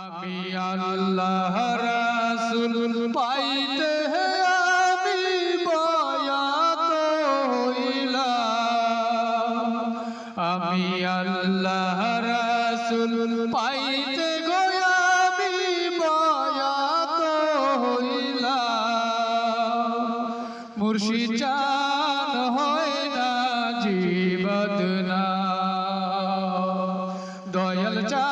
আমি আল্লাহ রাসুল পাইতে আমি বয়াত হইলাম। আমি আল্লাহ রাসুল পাইতে গো আমি বয়াত হইলাম। মুর্শিদ চান হয় না জীবত না। দয়াল চান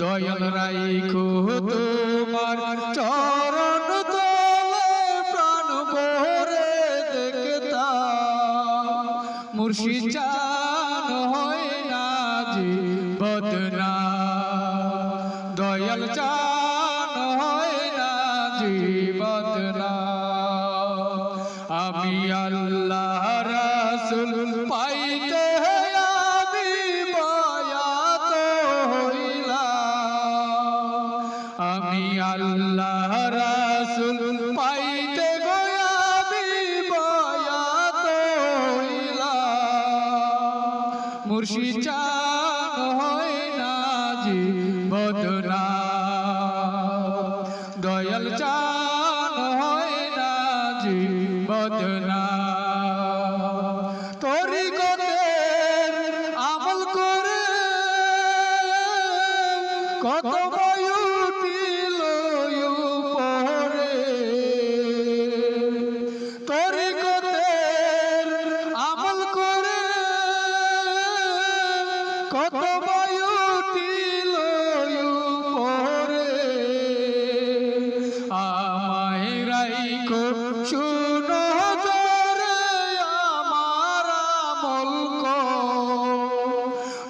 দয়াল রাইকো তোমার চরণ তলে প্রাণ ভরে দেখতা। মুর্শিদ চান হয় না যে বদনা। দয়াল চান হয় না যে মুর্শিদ চান হয় না জি বদনা। দয়াল চান হয় না জি বদনা। কত বয়ুটিল পরে। আমায় রাইকো শুনো জরে আমার আমল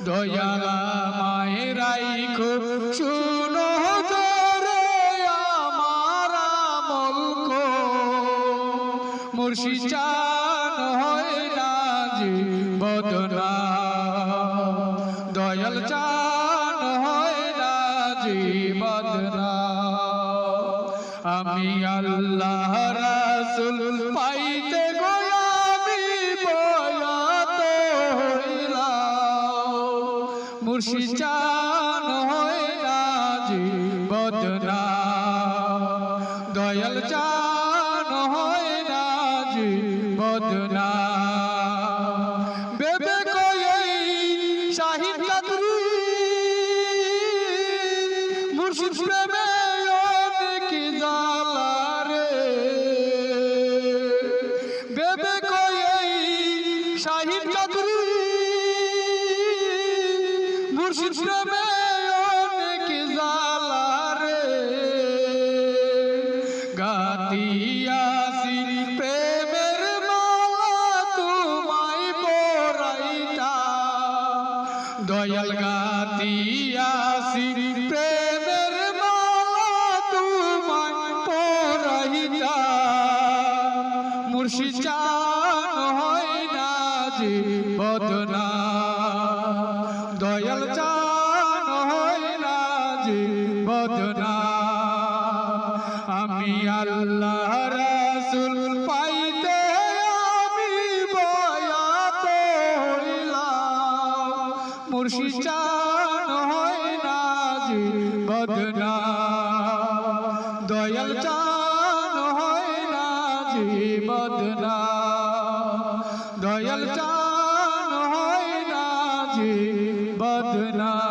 দয়ালা মায়ের রাইখো শুনো জরে আমার আমল মুর্শিদ চান হয় না বদনা দয়াল চান হয় না যে আমি আল্লাহ রাসুল পাইতে গোয়ামি বয়াত হইলাম। মুর্শিদ চান হয় না যে দয়াল চান হয় না যে শাহিদ কাদরি মুর্শিদ প্রেমে অনেক জালা রে গাতিয়াসি প্রেমের মালা তোমায় পরাইতা। দয়াল গাতিয়াসি প্রেমের মালা তোমায় পরাইতা। মুর্শিদ যে বদনা। দয়াল চান হয় যে বদনা। আমি আল্লাহ রাসুল পাইতে আমি বয়াত হইলাম। মুর্শিদ চান হয় যে বদনা। দয়াল চান হয় যে বদনা। দয়াল চান হয় না যে বদনা